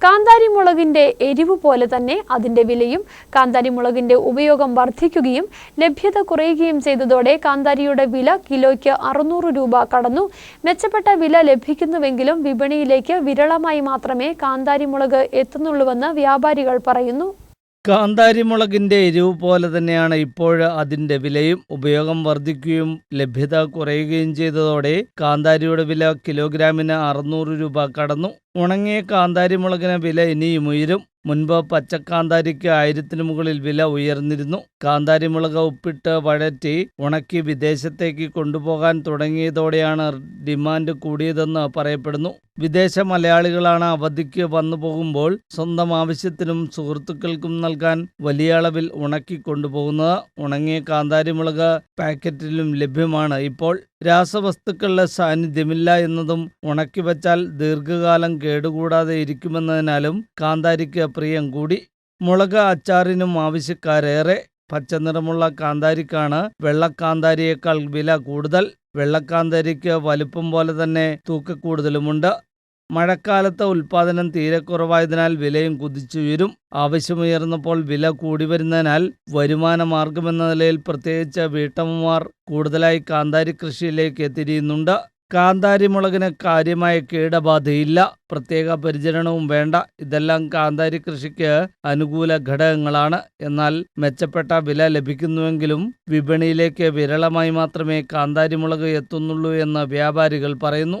കാന്താരി മുളകിന്റെ എരിവ് പോലെ തന്നെ അതിന്റെ വിലയും കാന്താരി മുളകിന്റെ ഉപയോഗം വർദ്ധിക്കുകയും ലഭ്യത കുറയുകയും ചെയ്തതോടെ കാന്താരിയുടെ വില കിലോയ്ക്ക് അറുന്നൂറ് രൂപ കടന്നു. മെച്ചപ്പെട്ട വില ലഭിക്കുന്നുവെങ്കിലും വിപണിയിലേക്ക് വിരളമായി മാത്രമേ കാന്താരി മുളക് എത്തുന്നുള്ളൂവെന്ന് വ്യാപാരികൾ പറയുന്നു. കാന്താരിമുളകിന്റെ എരിവ് പോലെ തന്നെയാണ് ഇപ്പോൾ അതിന്റെ വിലയും ഉപയോഗം വർദ്ധിക്കുകയും ലഭ്യത കുറയുകയും ചെയ്തതോടെ കാന്താരിയുടെ വില കിലോഗ്രാമിന് അറുന്നൂറ് രൂപ കടന്നു. ഉണങ്ങിയ കാന്താരിമുളകിന് വില ഇനിയും ഉയരും. മുൻപ് പച്ചക്കാന്താരിക്ക് ആയിരത്തിനു മുകളിൽ വില ഉയർന്നിരുന്നു. കാന്താരിമുളക് ഉപ്പിട്ട് വഴറ്റി ഉണക്കി വിദേശത്തേക്ക് കൊണ്ടുപോകാൻ തുടങ്ങിയതോടെയാണ് ഡിമാൻഡ് കൂടിയതെന്ന് പറയപ്പെടുന്നു. വിദേശ മലയാളികളാണ് അവധിക്ക് വന്നു പോകുമ്പോൾ സ്വന്തം ആവശ്യത്തിനും സുഹൃത്തുക്കൾക്കും നൽകാൻ വലിയ അളവിൽ ഉണക്കി കൊണ്ടുപോകുന്നത്. ഉണങ്ങിയ കാന്താരിമുളക് പാക്കറ്റിലും ലഭ്യമാണ് ഇപ്പോൾ. രാസവസ്തുക്കളുടെ സാന്നിധ്യമില്ല എന്നതും ഉണക്കി വച്ചാൽ ദീർഘകാലം കേടുകൂടാതെ ഇരിക്കുമെന്നതിനാലും കാന്താരിക്ക് പ്രിയം കൂടി. മുളക് അച്ചാറിനും ആവശ്യക്കാരേറെ പച്ചനിറമുള്ള കാന്താരിക്കാണ് വെള്ളക്കാന്താരിയേക്കാൾ വില കൂടുതൽ. വെള്ളക്കാന്താരിക്ക് വലുപ്പം പോലെ തന്നെ തൂക്കക്കൂടുതലുമുണ്ട് മഴക്കാലത്ത് ഉൽപാദനം തീരെ കുറവായതിനാൽ വിലയും കുതിച്ചുയരും ആവശ്യമുയർന്നപ്പോൾ വില കൂടി വരുന്നതിനാൽ വരുമാന മാർഗമെന്ന നിലയിൽ പ്രത്യേകിച്ച് വീട്ടമ്മമാർ കൂടുതലായി കാന്താരി കൃഷിയിലേക്ക് തിരിയുന്നുണ്ട് കാന്താരി മുളകിന് കാര്യമായ കീടബാധയില്ല. പ്രത്യേക പരിചരണവും വേണ്ട. ഇതെല്ലാം കാന്താരി കൃഷിക്ക് അനുകൂല ഘടകങ്ങളാണ്. എന്നാൽ മെച്ചപ്പെട്ട വില ലഭിക്കുന്നുവെങ്കിലും വിപണിയിലേക്ക് വിരളമായി മാത്രമേ കാന്താരി മുളക് എത്തുന്നുള്ളൂ എന്ന് വ്യാപാരികൾ പറയുന്നു.